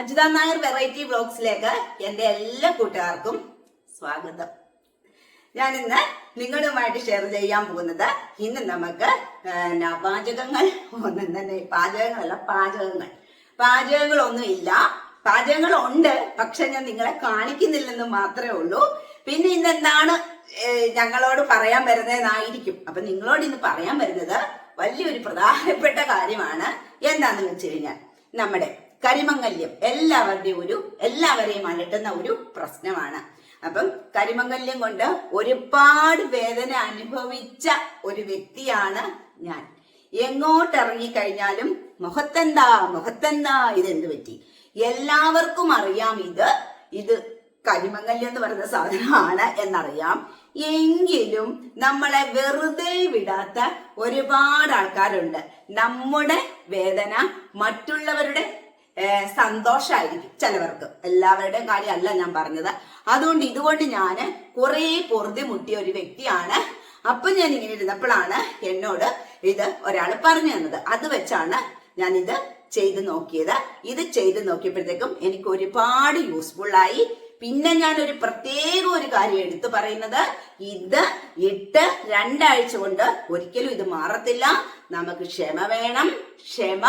Ajitha Nair variety ബ്ലോഗ്സിലേക്ക് എന്റെ എല്ലാ കൂട്ടുകാർക്കും സ്വാഗതം. ഞാൻ ഇന്ന് നിങ്ങളുമായിട്ട് ഷെയർ ചെയ്യാൻ പോകുന്നത് ഇന്ന് നമുക്ക് പാചകങ്ങൾ ഒന്നും തന്നെ പാചകങ്ങളല്ല പാചകങ്ങൾ. പാചകങ്ങളൊന്നും ഇല്ല. പാചകങ്ങൾ ഉണ്ട് പക്ഷെ ഞാൻ നിങ്ങളെ കാണിക്കുന്നില്ലെന്ന് മാത്രമേ ഉള്ളൂ. പിന്നെ ഇന്ന് എന്താണ് ഞങ്ങളോട് പറയാൻ വരുന്നതെന്നായിരിക്കും. അപ്പൊ നിങ്ങളോട് ഇന്ന് പറയാൻ വരുന്നത് വലിയൊരു പ്രധാനപ്പെട്ട കാര്യമാണ്. എന്താണെന്ന് വെച്ച് കഴിഞ്ഞാൽ നമ്മുടെ കരിമംഗല്യം എല്ലാവരുടെയും ഒരു എല്ലാവരെയും അലട്ടുന്ന ഒരു പ്രശ്നമാണ്. അപ്പം കരിമംഗല്യം കൊണ്ട് ഒരുപാട് വേദന അനുഭവിച്ച ഒരു വ്യക്തിയാണ് ഞാൻ. എങ്ങോട്ട് കഴിഞ്ഞാലും മുഖത്തെന്താ മുഖത്തെന്താ ഇതെന്ത് പറ്റി? എല്ലാവർക്കും അറിയാം ഇത്. ഇത് കരിമംഗല്യം എന്ന് പറയുന്ന സാധനമാണ് എന്നറിയാം. എങ്കിലും നമ്മളെ വെറുതെ വിടാത്ത ഒരുപാട് ആൾക്കാരുണ്ട്. നമ്മുടെ വേദന മറ്റുള്ളവരുടെ ഏഹ് സന്തോഷായിരിക്കും ചിലവർക്ക്. എല്ലാവരുടെയും കാര്യമല്ല ഞാൻ പറഞ്ഞത്. അതുകൊണ്ട് ഇതുകൊണ്ട് ഞാൻ കുറേ പൊറുതി മുട്ടിയ ഒരു വ്യക്തിയാണ്. അപ്പൊ ഞാൻ ഇങ്ങനെ ഇരുന്നപ്പോഴാണ് എന്നോട് ഇത് ഒരാൾ പറഞ്ഞു തന്നത്. അത് വെച്ചാണ് ഞാൻ ഇത് ചെയ്ത് നോക്കിയത്. ഇത് ചെയ്ത് നോക്കിയപ്പോഴത്തേക്കും എനിക്ക് ഒരുപാട് യൂസ്ഫുൾ ആയി പിന്നെ ഞാൻ ഒരു പ്രത്യേക ഒരു കാര്യം എടുത്തു പറയുന്നത്. ഇത് ഇട്ട് രണ്ടാഴ്ച കൊണ്ട് ഒരിക്കലും ഇത് മാറത്തില്ല. നമുക്ക് ക്ഷമ വേണം. ക്ഷമ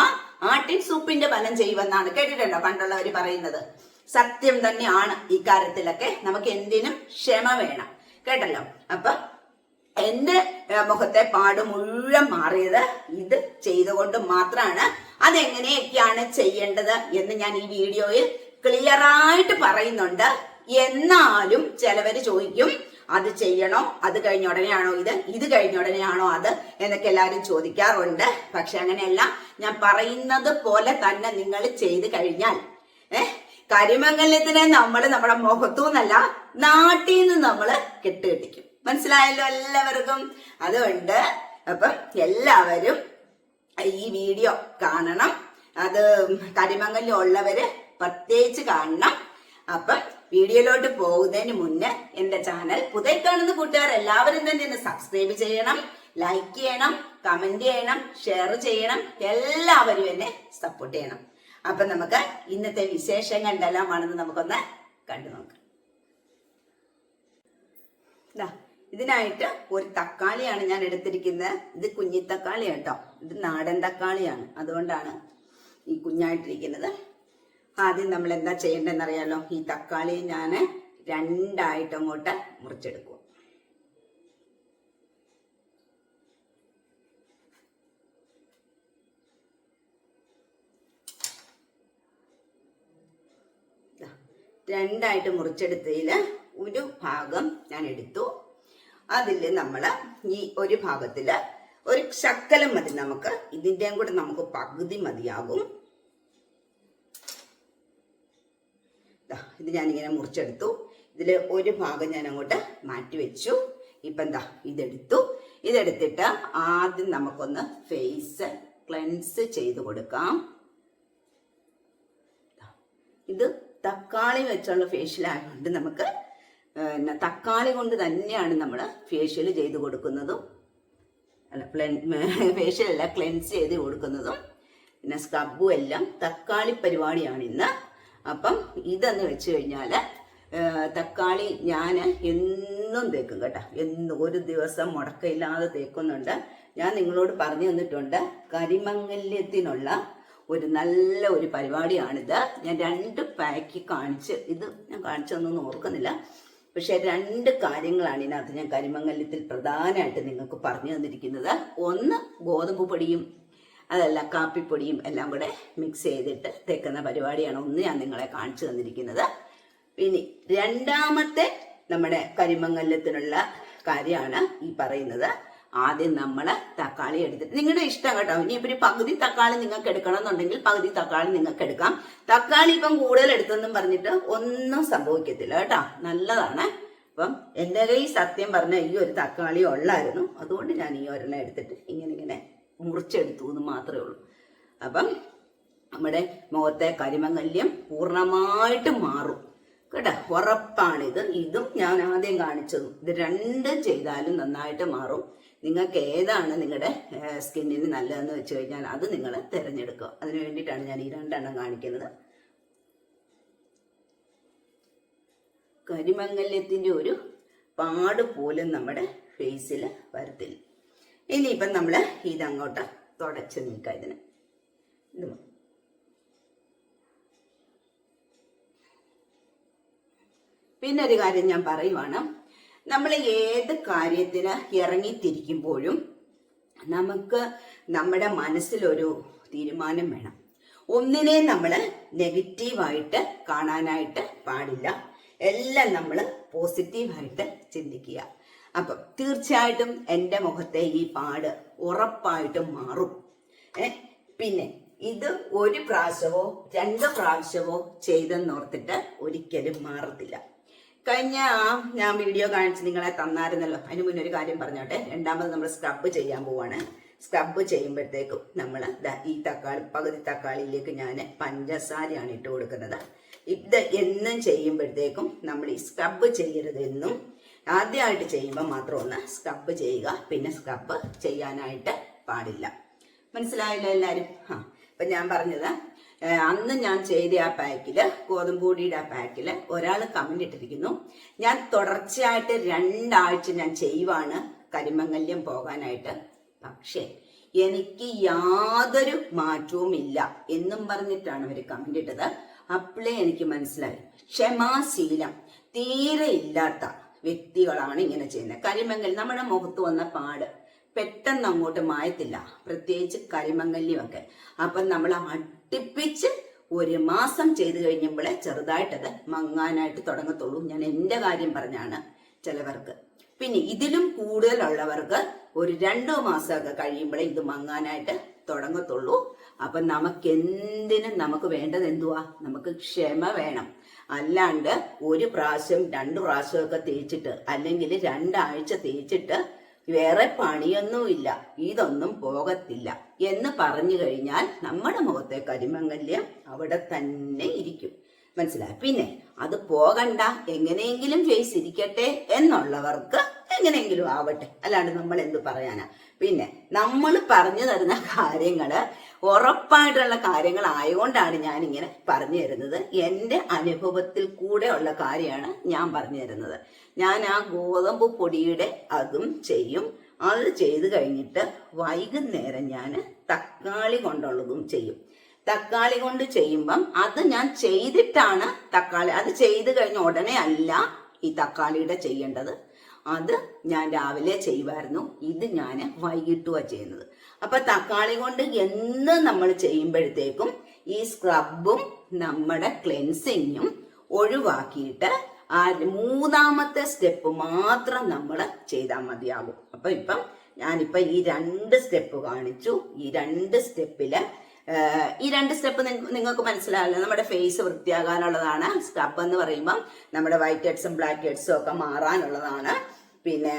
ആട്ടിൻ സൂപ്പിന്റെ ബലം ചെയ്യുമെന്നാണ് കേട്ടിട്ടുണ്ടോ പണ്ടുള്ളവർ പറയുന്നത്. സത്യം തന്നെയാണ് ഈ നമുക്ക് എന്തിനും ക്ഷമ വേണം. കേട്ടല്ലോ? അപ്പൊ എന്റെ മുഖത്തെ പാട് മുഴുവൻ മാറിയത് ഇത് ചെയ്തുകൊണ്ട് മാത്രമാണ് അതെങ്ങനെയൊക്കെയാണ് ചെയ്യേണ്ടത് എന്ന് ഞാൻ ഈ വീഡിയോയിൽ ക്ലിയർ ആയിട്ട് പറയുന്നുണ്ട്. എന്നാലും ചിലവർ ചോദിക്കും അത് ചെയ്യണോ? അത് കഴിഞ്ഞ ഉടനെയാണോ ഇത്? ഇത് കഴിഞ്ഞ ഉടനെയാണോ അത്? എന്നൊക്കെ എല്ലാവരും ചോദിക്കാറുണ്ട്. പക്ഷെ അങ്ങനെയല്ല. ഞാൻ പറയുന്നത് പോലെ തന്നെ നിങ്ങൾ ചെയ്ത് കഴിഞ്ഞാൽ ഏഹ് കരിമംഗല്യത്തിനെ നമ്മൾ നമ്മുടെ മുഖത്തു നിന്നല്ല നാട്ടിൽ നിന്ന് നമ്മൾ കെട്ടുകെട്ടിക്കും മനസ്സിലായല്ലോ എല്ലാവർക്കും? അതുകൊണ്ട് അപ്പം എല്ലാവരും ഈ വീഡിയോ കാണണം. അത് കരിമംഗല്യം ഉള്ളവര് പ്രത്യേകിച്ച് കാണണം. അപ്പം വീഡിയോയിലോട്ട് പോകുന്നതിന് മുന്നേ എന്റെ ചാനൽ പുതിയ കാണുന്ന കൂട്ടുകാർ എല്ലാവരും തന്നെ ഒന്ന് സബ്സ്ക്രൈബ് ചെയ്യണം ലൈക്ക് ചെയ്യണം കമന്റ് ചെയ്യണം ഷെയർ ചെയ്യണം എല്ലാവരും എന്നെ സപ്പോർട്ട് ചെയ്യണം. അപ്പൊ നമുക്ക് ഇന്നത്തെ വിശേഷം എന്തെല്ലാമാണെന്ന് നമുക്കൊന്ന് കണ്ടു നോക്കാം. ഇതിനായിട്ട് ഒരു തക്കാളിയാണ് ഞാൻ എടുത്തിരിക്കുന്നത്. ഇത് കുഞ്ഞി കേട്ടോ. ഇത് നാടൻ തക്കാളിയാണ്. അതുകൊണ്ടാണ് ഈ കുഞ്ഞായിട്ടിരിക്കുന്നത്. ആദ്യം നമ്മൾ എന്താ ചെയ്യേണ്ടതെന്ന് അറിയാലോ ഈ തക്കാളി ഞാൻ രണ്ടായിട്ട് അങ്ങോട്ട് മുറിച്ചെടുക്കും രണ്ടായിട്ട് മുറിച്ചെടുത്തതിൽ ഒരു ഭാഗം ഞാൻ എടുത്തു അതിൽ നമ്മൾ ഈ ഒരു ഭാഗത്തിൽ ഒരു ശക്കലം മതി നമുക്ക്. ഇതിന്റെയും കൂടെ നമുക്ക് പകുതി മതിയാകും ദാ, ഇത് ഞാനിങ്ങനെ മുറിച്ചെടുത്തു. ഇതിൽ ഒരു ഭാഗം ഞാൻ അങ്ങോട്ട് മാറ്റി വെച്ചു. ഇപ്പം എന്താ ഇതെടുത്തു. ഇതെടുത്തിട്ട് ആദ്യം നമുക്കൊന്ന് ഫേസ് ക്ലെൻസ് ചെയ്ത് കൊടുക്കാം. ഇത് തക്കാളി വെച്ചുള്ള ഫേഷ്യൽ ആയതുകൊണ്ട് നമുക്ക് പിന്നെ തക്കാളി കൊണ്ട് തന്നെയാണ് നമ്മൾ ഫേഷ്യൽ ചെയ്ത് കൊടുക്കുന്നതും. അല്ല ക്ലെൻ ഫേഷ്യൽ അല്ല ക്ലെൻസ് ചെയ്ത് കൊടുക്കുന്നതും. പിന്നെ സ്ക്രബും എല്ലാം തക്കാളി പരിപാടിയാണ് ഇന്ന്. അപ്പം ഇതെന്ന് വെച്ച് കഴിഞ്ഞാൽ തക്കാളി ഞാൻ എന്നും തേക്കും കേട്ടോ. എന്നും ഒരു ദിവസം മുടക്കമില്ലാതെ തേക്കുന്നുണ്ട്. ഞാൻ നിങ്ങളോട് പറഞ്ഞു തന്നിട്ടുണ്ട് കരിമംഗല്യത്തിനുള്ള ഒരു നല്ല ഒരു പരിപാടിയാണിത്. ഞാൻ രണ്ട് പാക്ക് കാണിച്ച് ഇത് ഞാൻ കാണിച്ചതൊന്നും ഓർക്കുന്നില്ല. പക്ഷെ രണ്ട് കാര്യങ്ങളാണ് ഇതിനകത്ത് ഞാൻ കരിമംഗല്യത്തിൽ പ്രധാനമായിട്ട് നിങ്ങൾക്ക് പറഞ്ഞു തന്നിരിക്കുന്നത്. ഒന്ന് ഗോതമ്പ് പൊടിയും അതല്ല കാപ്പിപ്പൊടിയും എല്ലാം കൂടെ മിക്സ് ചെയ്തിട്ട് തേക്കുന്ന പരിപാടിയാണ് ഒന്ന് ഞാൻ നിങ്ങളെ കാണിച്ചു തന്നിരിക്കുന്നത്. ഇനി രണ്ടാമത്തെ നമ്മുടെ കരിമങ്ങല്ലത്തിനുള്ള കാര്യമാണ് ഈ പറയുന്നത്. ആദ്യം നമ്മൾ തക്കാളി എടുത്തിട്ട് നിങ്ങളുടെ ഇഷ്ടം കേട്ടോ. ഇനി ഇപ്പൊ പകുതി തക്കാളി നിങ്ങൾക്ക് എടുക്കണം എന്നുണ്ടെങ്കിൽ പകുതി തക്കാളി നിങ്ങൾക്ക് എടുക്കാം. തക്കാളി ഇപ്പം കൂടുതൽ എടുത്തെന്നും പറഞ്ഞിട്ട് ഒന്നും സംഭവിക്കത്തില്ല കേട്ടോ. നല്ലതാണ്. അപ്പം എന്റെ കയ്യിൽ സത്യം പറഞ്ഞ ഈ ഒരു തക്കാളി ഉള്ളായിരുന്നു. അതുകൊണ്ട് ഞാൻ ഈ ഒരെണ്ണം എടുത്തിട്ട് ഇങ്ങനെ ഇങ്ങനെ മുറിച്ചെടുത്തു എന്ന് മാത്രമേ ഉള്ളൂ. അപ്പം നമ്മുടെ മുഖത്തെ കരിമങ്കല്യം പൂർണമായിട്ട് മാറും. കേട്ടോ? ഇത് ഇതും ഞാൻ ആദ്യം കാണിച്ചതും. ഇത് രണ്ടും ചെയ്താലും നന്നായിട്ട് മാറും. നിങ്ങൾക്ക് ഏതാണ് നിങ്ങളുടെ സ്കിന്നിന് നല്ലതെന്ന് വെച്ച് കഴിഞ്ഞാൽ അത് നിങ്ങൾ തിരഞ്ഞെടുക്കുക. അതിന് വേണ്ടിയിട്ടാണ് ഞാൻ ഈ രണ്ടെണ്ണം കാണിക്കുന്നത്. കരിമംഗല്യത്തിന്റെ ഒരു പാട് പോലും നമ്മുടെ ഫേസിൽ വരത്തില്ല. ഇനിയിപ്പം നമ്മൾ ഇതങ്ങോട്ട് തുടച്ച് നീക്കുക ഇതിന്. പിന്നെ ഒരു കാര്യം ഞാൻ പറയുവാണ്. നമ്മൾ ഏത് കാര്യത്തിന് ഇറങ്ങിത്തിരിക്കുമ്പോഴും നമുക്ക് നമ്മുടെ മനസ്സിലൊരു തീരുമാനം വേണം. ഒന്നിനെ നമ്മൾ നെഗറ്റീവായിട്ട് കാണാനായിട്ട് പാടില്ല. എല്ലാം നമ്മൾ പോസിറ്റീവായിട്ട് ചിന്തിക്കുക. അപ്പം തീർച്ചയായിട്ടും എന്റെ മുഖത്തെ ഈ പാട് ഉറപ്പായിട്ടും മാറും. ഏ പിന്നെ ഇത് ഒരു പ്രാവശ്യമോ രണ്ട് പ്രാവശ്യമോ ചെയ്തെന്നോർത്തിട്ട് ഒരിക്കലും മാറത്തില്ല. കഴിഞ്ഞ ആ ഞാൻ വീഡിയോ കാണിച്ച് നിങ്ങളെ തന്നായിരുന്നല്ലോ. അതിന് മുന്നേ ഒരു കാര്യം പറഞ്ഞോട്ടെ. രണ്ടാമത് നമ്മൾ സ്ക്രബ് ചെയ്യാൻ പോവാണ്. സ്ക്രബ് ചെയ്യുമ്പോഴത്തേക്കും നമ്മൾ ഈ തക്കാളി പകുതി തക്കാളിയിലേക്ക് ഞാൻ പഞ്ചസാരയാണ് ഇട്ട് കൊടുക്കുന്നത്. ഇത് എന്നും ചെയ്യുമ്പോഴത്തേക്കും നമ്മൾ ഈ സ്ക്രബ് ചെയ്യരുത് എന്നും ആദ്യമായിട്ട് ചെയ്യുമ്പോൾ മാത്രം ഒന്ന് സ്ക്രബ് ചെയ്യുക. പിന്നെ സ്ക്രബ് ചെയ്യാനായിട്ട് പാടില്ല. മനസ്സിലായില്ല എല്ലാവരും ആ ഇപ്പം ഞാൻ പറഞ്ഞത് അന്ന് ഞാൻ ചെയ്ത ആ പാക്കിൽ ഗോതമ്പൂടിയുടെ ആ പാക്കിൽ ഒരാൾ കമന്റ് ഇട്ടിരിക്കുന്നു. ഞാൻ തുടർച്ചയായിട്ട് രണ്ടാഴ്ച ഞാൻ ചെയ്യുവാണ് കരിമംഗല്യം പോകാനായിട്ട്. പക്ഷേ എനിക്ക് യാതൊരു മാറ്റവും ഇല്ല എന്നും പറഞ്ഞിട്ടാണ് അവർ കമന്റ് ഇട്ടത്. അപ്പോഴേ എനിക്ക് മനസ്സിലായി. ക്ഷമാശീലം തീരെ ഇല്ലാത്ത വ്യക്തികളാണ് ഇങ്ങനെ ചെയ്യുന്നത്. കരിമംഗൽ നമ്മുടെ മുഖത്ത് വന്ന പാട് പെട്ടെന്ന് അങ്ങോട്ട് മായത്തില്ല. പ്രത്യേകിച്ച് കരിമംഗല്യമൊക്കെ അപ്പം നമ്മൾ അടുപ്പിച്ച് ഒരു മാസം ചെയ്ത് കഴിഞ്ഞപ്പോൾ ചെറുതായിട്ടത് മങ്ങാനായിട്ട് തുടങ്ങത്തുള്ളൂ. ഞാൻ എന്റെ കാര്യം പറഞ്ഞാണ് ചിലവർക്ക്. പിന്നെ ഇതിലും കൂടുതലുള്ളവർക്ക് ഒരു രണ്ടോ മാസമൊക്കെ കഴിയുമ്പോഴേ ഇത് മങ്ങാനായിട്ട് തുടങ്ങത്തുള്ളൂ. അപ്പം നമുക്ക് എന്തിനും നമുക്ക് വേണ്ടത് എന്തുവാ? നമുക്ക് ക്ഷമ വേണം. അല്ലാണ്ട് ഒരു പ്രാവശ്യം രണ്ടു പ്രാവശ്യമൊക്കെ തേച്ചിട്ട് അല്ലെങ്കിൽ രണ്ടാഴ്ച തേച്ചിട്ട് വേറെ പണിയൊന്നുമില്ല. ഇതൊന്നും പോകത്തില്ല. എന്ന് പറഞ്ഞു കഴിഞ്ഞാൽ നമ്മുടെ മുഖത്തെ കരിമംഗല്യം അവിടെ തന്നെ ഇരിക്കും. മനസ്സിലായി? പിന്നെ അത് പോകണ്ട. എങ്ങനെയെങ്കിലും ഫേസ് ഇരിക്കട്ടെ എന്നുള്ളവർക്ക് എങ്ങനെയെങ്കിലും ആവട്ടെ. അല്ലാണ്ട് നമ്മൾ എന്ത് പറയാനാ? പിന്നെ നമ്മൾ പറഞ്ഞു തരുന്ന കാര്യങ്ങൾ ഉറപ്പായിട്ടുള്ള കാര്യങ്ങൾ ആയതുകൊണ്ടാണ് ഞാൻ ഇങ്ങനെ പറഞ്ഞു തരുന്നത്. എന്റെ അനുഭവത്തിൽ കൂടെ ഉള്ള കാര്യമാണ് ഞാൻ പറഞ്ഞു തരുന്നത്. ഞാൻ ആ ഗോതമ്പ് പൊടിയുടെ അതും ചെയ്യും. അത് ചെയ്ത് കഴിഞ്ഞിട്ട് വൈകുന്നേരം ഞാൻ തക്കാളി കൊണ്ടുള്ളതും ചെയ്യും. തക്കാളി കൊണ്ട് ചെയ്യുമ്പം അത് ഞാൻ ചെയ്തിട്ടാണ് തക്കാളി അത് ചെയ്ത് കഴിഞ്ഞ ഉടനെ അല്ല ഈ തക്കാളിയുടെ ചെയ്യേണ്ടത്. അത് ഞാൻ രാവിലെ ചെയ്യുമായിരുന്നു ഇത് ഞാൻ വൈകിട്ടുവാണ് ചെയ്യുന്നത്. അപ്പൊ തക്കാളി കൊണ്ട് എന്ന് നമ്മൾ ചെയ്യുമ്പോഴത്തേക്കും ഈ സ്ക്രബും നമ്മുടെ ക്ലെൻസിങ്ങും ഒഴിവാക്കിയിട്ട് ആ മൂന്നാമത്തെ സ്റ്റെപ്പ് മാത്രം നമ്മൾ ചെയ്താൽ മതിയാകും. അപ്പൊ ഇപ്പം ഞാനിപ്പം ഈ രണ്ട് സ്റ്റെപ്പ് കാണിച്ചു. ഈ രണ്ട് സ്റ്റെപ്പിൽ ഈ രണ്ട് സ്റ്റെപ്പ് നിങ്ങൾക്ക് മനസ്സിലാവില്ല നമ്മുടെ ഫേസ് വൃത്തിയാകാനുള്ളതാണ്. സ്ക്രബ് എന്ന് പറയുമ്പം നമ്മുടെ വൈറ്റ് ഹെഡ്സും ബ്ലാക്ക് ഹെഡ്സും ഒക്കെ മാറാനുള്ളതാണ്. പിന്നെ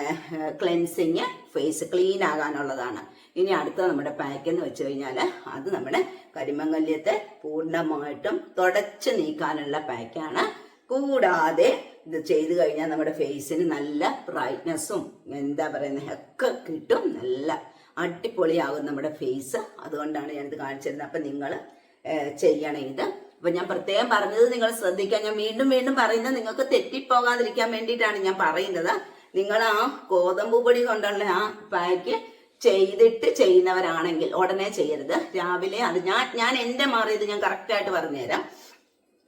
ക്ലെൻസിങ് ഫേസ് ക്ലീൻ ആകാനുള്ളതാണ്. ഇനി അടുത്ത നമ്മുടെ പാക്ക് എന്ന് വെച്ച് കഴിഞ്ഞാൽ അത് നമ്മുടെ കരിമംഗല്യത്തെ പൂർണമായിട്ടും തുടച്ചു നീക്കാനുള്ള പാക്കാണ് കൂടാതെ ഇത് ചെയ്തു കഴിഞ്ഞാൽ നമ്മുടെ ഫേസിന് നല്ല ബ്രൈറ്റ്നെസ്സും എന്താ പറയുന്നത് ഒക്കെ കിട്ടും. നല്ല അടിപൊളിയാകും നമ്മുടെ ഫേസ് അതുകൊണ്ടാണ് ഞാനിത് കാണിച്ചിരുന്നത്. അപ്പം നിങ്ങൾ ചെയ്യണം ഇത്. അപ്പം ഞാൻ പ്രത്യേകം പറഞ്ഞത് നിങ്ങൾ ശ്രദ്ധിക്കാൻ ഞാൻ വീണ്ടും വീണ്ടും പറയുന്നത് നിങ്ങൾക്ക് തെറ്റിപ്പോകാതിരിക്കാൻ വേണ്ടിയിട്ടാണ് ഞാൻ പറയുന്നത്. നിങ്ങൾ ആ ഗോതമ്പ് പൊടി കൊണ്ടുള്ള ആ പാക്ക് ചെയ്തിട്ട് ചെയ്യുന്നവരാണെങ്കിൽ ഉടനെ ചെയ്യരുത്. രാവിലെ അത് ഞാൻ ഞാൻ എന്റെ മാറിയത് ഞാൻ കറക്റ്റായിട്ട് പറഞ്ഞുതരാം.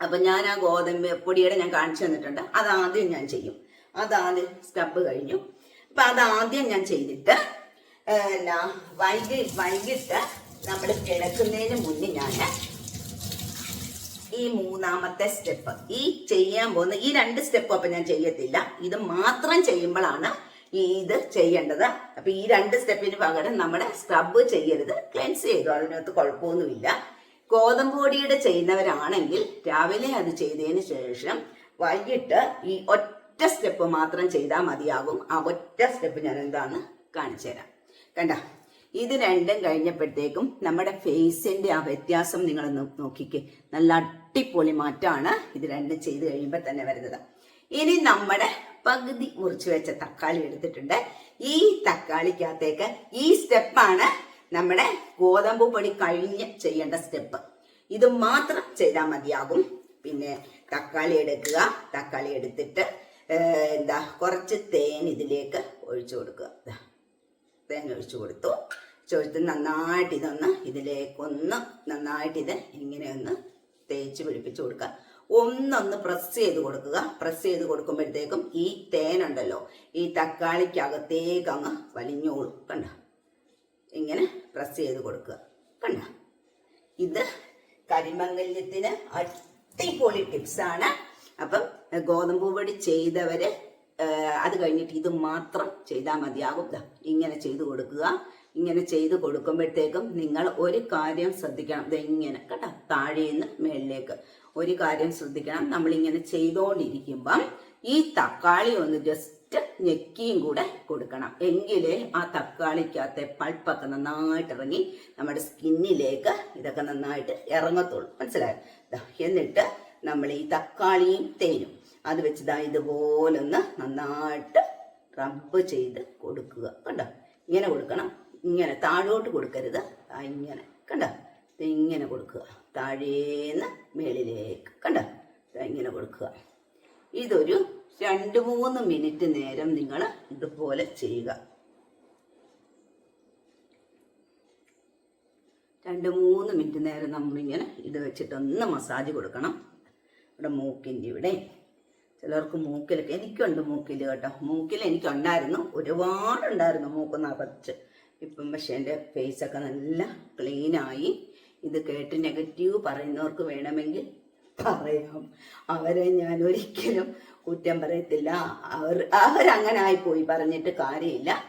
അപ്പൊ ഞാൻ ആ ഗോതമ്പ് പൊടിയുടെ ഞാൻ കാണിച്ചു തന്നിട്ടുണ്ട്. അതാദ്യം ഞാൻ ചെയ്യും. അതാദ്യം സ്റ്റബ് കഴിഞ്ഞു. അപ്പൊ അതാദ്യം ഞാൻ ചെയ്തിട്ട് എന്നാ വൈകി വൈകിട്ട് നമ്മൾ കിടക്കുന്നതിന് മുന്നേ ഞാൻ ഈ മൂന്നാമത്തെ സ്റ്റെപ്പ് ഈ ചെയ്യാൻ പോകുന്ന ഈ രണ്ട് സ്റ്റെപ്പ് അപ്പൊ ഞാൻ ചെയ്യത്തില്ല. ഇത് മാത്രം ചെയ്യുമ്പോഴാണ് ഇത് ചെയ്യേണ്ടത്. അപ്പൊ ഈ രണ്ട് സ്റ്റെപ്പിന് പകരം നമ്മുടെ സ്ക്രബ് ചെയ്യരുത്. ക്ലെൻസ് ചെയ്തു അതിനകത്ത് കുഴപ്പമൊന്നുമില്ല. ഗോതമ്പ് പൊടിയുടെ ചെയ്യുന്നവരാണെങ്കിൽ രാവിലെ അത് ചെയ്തതിന് ശേഷം വൈകിട്ട് ഈ ഒറ്റ സ്റ്റെപ്പ് മാത്രം ചെയ്താൽ മതിയാകും. ആ ഒറ്റ സ്റ്റെപ്പ് ഞാൻ എന്താന്ന് കാണിച്ചു തരാം കണ്ട? ഇത് രണ്ടും കഴിഞ്ഞപ്പോഴത്തേക്കും നമ്മുടെ ഫേസിന്റെ ആ വ്യത്യാസം നിങ്ങൾ നോക്കിക്കേ. നല്ല അടിപൊളി മാറ്റമാണ് ഇത് രണ്ടും ചെയ്ത് കഴിയുമ്പോൾ തന്നെ വരുന്നത്. ഇനി നമ്മുടെ പകുതി മുറിച്ചു വെച്ച തക്കാളി എടുത്തിട്ടുണ്ട്. ഈ തക്കാളിക്കകത്തേക്ക് ഈ സ്റ്റെപ്പാണ് നമ്മുടെ ഗോതമ്പ് പൊടി കഴിഞ്ഞ് ചെയ്യേണ്ട സ്റ്റെപ്പ് ഇത് മാത്രം ചെയ്താൽ മതിയാകും. പിന്നെ തക്കാളി എടുക്കുക. തക്കാളി എടുത്തിട്ട് എന്താ കുറച്ച് തേൻ ഇതിലേക്ക് ഒഴിച്ചു കൊടുക്കുക. ദാ, ഒഴിച്ച് കൊടുത്തു. ചോദിച്ചത് നന്നായിട്ട് ഇതൊന്ന് ഇതിലേക്കൊന്ന് നന്നായിട്ട് ഇത് ഇങ്ങനെ ഒന്ന് തേച്ച് പിടിപ്പിച്ച് കൊടുക്കുക ഒന്നൊന്ന് പ്രസ് ചെയ്ത് കൊടുക്കുക. പ്രസ് ചെയ്ത് കൊടുക്കുമ്പോഴത്തേക്കും ഈ തേനുണ്ടല്ലോ ഈ തക്കാളിക്കകത്തേക്ക് അങ്ങ് വലിഞ്ഞോളും. കണ്ട? ഇങ്ങനെ പ്രസ് ചെയ്ത് കൊടുക്കുക. കണ്ട? ഇത് കരിമംഗല്യത്തിന് അടിപൊളി ടിപ്സാണ് അപ്പം ഗോതമ്പ് പൊടി ചെയ്തവര് അത് കഴിഞ്ഞിട്ട് ഇത് മാത്രം ചെയ്താൽ മതിയാകും. ഇങ്ങനെ ചെയ്തു കൊടുക്കുക. ഇങ്ങനെ ചെയ്ത് കൊടുക്കുമ്പോഴത്തേക്കും നിങ്ങൾ ഒരു കാര്യം ശ്രദ്ധിക്കണം. ഇത് ഇങ്ങനെ കേട്ടോ താഴേന്ന് മേളിലേക്ക്. ഒരു കാര്യം ശ്രദ്ധിക്കണം. നമ്മൾ നമ്മളിങ്ങനെ ചെയ്തുകൊണ്ടിരിക്കുമ്പം ഈ തക്കാളി ഒന്ന് ജസ്റ്റ് ഞെക്കിയും കൂടെ കൊടുക്കണം. എങ്കിലേ ആ തക്കാളിക്കകത്തെ പൾപ്പൊക്കെ നന്നായിട്ട് ഇറങ്ങി നമ്മുടെ സ്കിന്നിലേക്ക് ഇതൊക്കെ നന്നായിട്ട് ഇറങ്ങത്തുള്ളൂ. മനസ്സിലായോ? എന്നിട്ട് നമ്മൾ ഈ തക്കാളിയും തേനും അത് വെച്ച് ദാ ഇതുപോലൊന്ന് നന്നായിട്ട് റബ്ബ് ചെയ്ത് കൊടുക്കുക. കണ്ടോ? ഇങ്ങനെ കൊടുക്കണം. ഇങ്ങനെ താഴോട്ട് കൊടുക്കരുത്. ഇങ്ങനെ. കണ്ടോ? ഇങ്ങനെ കൊടുക്കുക. താഴേന്ന് മേളിലേക്ക്. കണ്ടോ? ഇങ്ങനെ കൊടുക്കുക. ഇതൊരു രണ്ട് മൂന്ന് മിനിറ്റ് നേരം നിങ്ങൾ ഇതുപോലെ ചെയ്യുക. രണ്ട് മൂന്ന് മിനിറ്റ് നേരം നമ്മളിങ്ങനെ ഇത് വെച്ചിട്ടൊന്ന് മസാജ് കൊടുക്കണം. ഇവിടെ മൂക്കിന്റെ ഇവിടെ. ചിലർക്ക് മൂക്കിലൊക്കെ എനിക്കുണ്ട് മൂക്കിൽ കേട്ടോ. മൂക്കിൽ എനിക്കുണ്ടായിരുന്നു. ഒരുപാടുണ്ടായിരുന്നു മൂക്ക് നിറച്ച് ഇപ്പം പക്ഷെ എന്റെ ഫേസൊക്കെ നല്ല ക്ലീനായി. ഇത് കേട്ട് നെഗറ്റീവ് പറയുന്നവർക്ക് വേണമെങ്കിൽ പറയാം. അവരെ ഞാൻ ഒരിക്കലും കുറ്റം പറയത്തില്ല. അവർ അവരങ്ങനെ ആയിപ്പോയി പറഞ്ഞിട്ട് കാര്യമില്ല.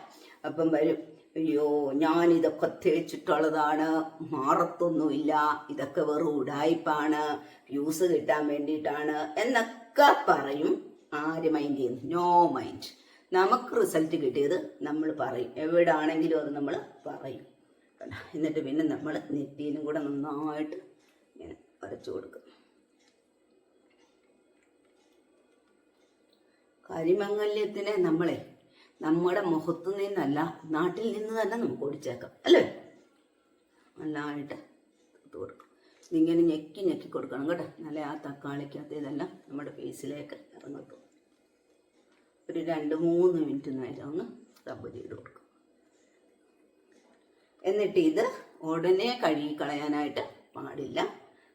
അപ്പം വരും. അയ്യോ ഞാൻ ഇതൊക്കെ തേച്ചിട്ടുള്ളതാണ്. മാറത്തൊന്നുമില്ല. ഇതൊക്കെ വെറും ഉടായ്പാണ്. വ്യൂസ് കിട്ടാൻ വേണ്ടിയിട്ടാണ്. എന്നൊക്കെ പറയും. ആര് മൈൻഡ് ചെയ്യുന്നു? നോ മൈൻഡ് നമുക്ക് റിസൾട്ട് കിട്ടിയത് നമ്മൾ പറയും. എവിടെ ആണെങ്കിലും അത് നമ്മൾ പറയും? എന്നിട്ട് പിന്നെ നമ്മൾ നെറ്റിയിലും കൂടെ നന്നായിട്ട് ഇങ്ങനെ വരച്ചു കൊടുക്കും. കരിമംഗല്യത്തിനെ നമ്മളെ നമ്മുടെ മുഖത്തു നിന്നല്ല നാട്ടിൽ നിന്ന് തന്നെ നമുക്ക് ഓടിച്ചേക്കാം അല്ലേ? നന്നായിട്ട് കൊടുക്കും. ഇതിങ്ങനെ ഞെക്കി ഞെക്കി കൊടുക്കണം കേട്ടോ. നല്ല ആ തക്കാളിക്കകത്ത് ഇതെല്ലാം നമ്മുടെ ഫേസിലേക്ക് ഇറങ്ങത്തും ഒരു രണ്ട് മൂന്ന് മിനിറ്റ് നേരം ഒന്ന് റബ്ബ് ചെയ്ത് കൊടുക്കും. എന്നിട്ട് ഇത് ഉടനെ കഴുകി കളയാനായിട്ട് പാടില്ല.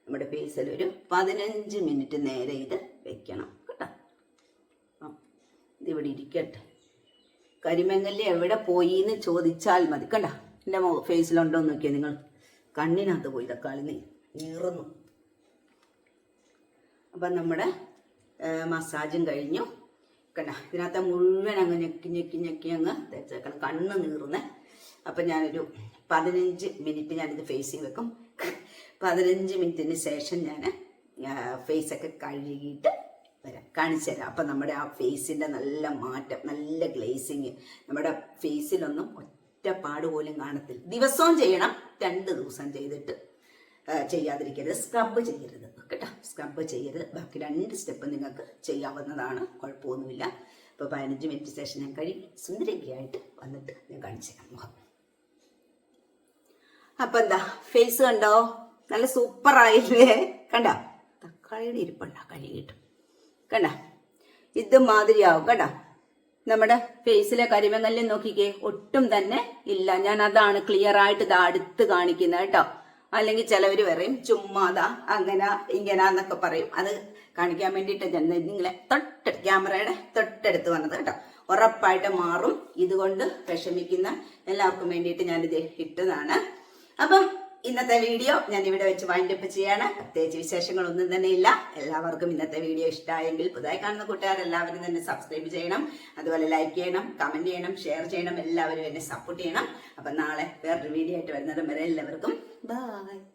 നമ്മുടെ ഫേസിൽ ഒരു പതിനഞ്ച് മിനിറ്റ് നേരെ ഇത് വെക്കണം കേട്ടോ. ഇതിവിടെ ഇരിക്കട്ടെ. കരിമങ്ങൽ എവിടെ പോയി എന്ന് ചോദിച്ചാൽ മതി കണ്ട എന്റെ ഫേസിലുണ്ടോ എന്ന് നോക്കിയാൽ നിങ്ങൾ. കണ്ണിനകത്ത് പോയി തക്കാളി നീ നീറുന്നു അപ്പം നമ്മുടെ മസാജും കഴിഞ്ഞു. കണ്ട ഇതിനകത്ത് മുഴുവൻ അങ്ങ് ഞെക്കി ഞെക്കി ഞെക്കി അങ്ങ് തേച്ചേക്കണം. കണ്ണ് നീറുന്നേ. അപ്പം ഞാനൊരു പതിനഞ്ച് മിനിറ്റ് ഞാനിത് ഫേസിങ് വെക്കും. പതിനഞ്ച് മിനിറ്റിന് ശേഷം ഞാൻ ഫേസൊക്കെ കഴുകിയിട്ട് വരാം. കാണിച്ചു തരാം. അപ്പം നമ്മുടെ ആ ഫേസിന്റെ നല്ല മാറ്റം നല്ല ഗ്ലേസിങ് നമ്മുടെ ഫേസിലൊന്നും ഒറ്റപ്പാട് പാട് പോലും കാണത്തില്ല. ദിവസവും ചെയ്യണം. രണ്ട് ദിവസം ചെയ്തിട്ട്. ചെയ്യാതിരിക്കരുത്. സ്ക്രബ് ചെയ്യരുത്. കേട്ടോ? സ്ക്രബ് ചെയ്യരുത്. ബാക്കി രണ്ട് സ്റ്റെപ്പ് നിങ്ങൾക്ക് ചെയ്യാവുന്നതാണ്. കുഴപ്പമൊന്നുമില്ല. ഇപ്പോൾ പതിനഞ്ച് മിനിറ്റ് ശേഷം ഞാൻ കഴി സുന്ദരിക്കായിട്ട് വന്നിട്ട് ഞാൻ കാണിച്ചു തരാം മുഖം. അപ്പം എന്താ? ഫേസ് കണ്ടോ? നല്ല സൂപ്പർ ആയില്ലേ? കണ്ട? തക്കാളിയുടെ ഇരിപ്പുണ്ടോ? കഴുകിയിട്ട് കണ്ട? ഇത് മാതിരിയാവും കണ്ട? നമ്മുടെ ഫേസിലെ കരിമങ്ങല്യം നോക്കിക്കേ. ഒട്ടും തന്നെ ഇല്ല. ഞാൻ അതാണ് ക്ലിയർ ആയിട്ട് ഇത് അടുത്ത് കാണിക്കുന്നത് കേട്ടോ. അല്ലെങ്കിൽ ചിലവർ പറയും ചുമ്മാതാ അങ്ങനെ ഇങ്ങനെ എന്നൊക്കെ പറയും. അത് കാണിക്കാൻ വേണ്ടിയിട്ട് ഞാൻ നിങ്ങളെ തൊട്ട് ക്യാമറയുടെ തൊട്ടടുത്ത് വന്നത് കേട്ടോ. ഉറപ്പായിട്ട് മാറും. ഇതുകൊണ്ട് വിഷമിക്കുന്ന എല്ലാവർക്കും വേണ്ടിയിട്ട് ഞാനിത് ഇട്ടതാണ്. അപ്പം ഇന്നത്തെ വീഡിയോ ഞാൻ ഇവിടെ വെച്ച് വൈൻഡപ്പ് ചെയ്യാണ്. പ്രത്യേകിച്ച് വിശേഷങ്ങളൊന്നും തന്നെ ഇല്ല. എല്ലാവർക്കും ഇന്നത്തെ വീഡിയോ ഇഷ്ടമായെങ്കിൽ പുതുതായി കാണുന്ന കൂട്ടുകാർ എല്ലാവരും തന്നെ സബ്സ്ക്രൈബ് ചെയ്യണം. അതുപോലെ ലൈക്ക് ചെയ്യണം കമന്റ് ചെയ്യണം ഷെയർ ചെയ്യണം. എല്ലാവരും എന്നെ സപ്പോർട്ട് ചെയ്യണം. അപ്പം നാളെ വേറൊരു വീഡിയോ ആയിട്ട് വരുന്നതും വരെ എല്ലാവർക്കും ബൈ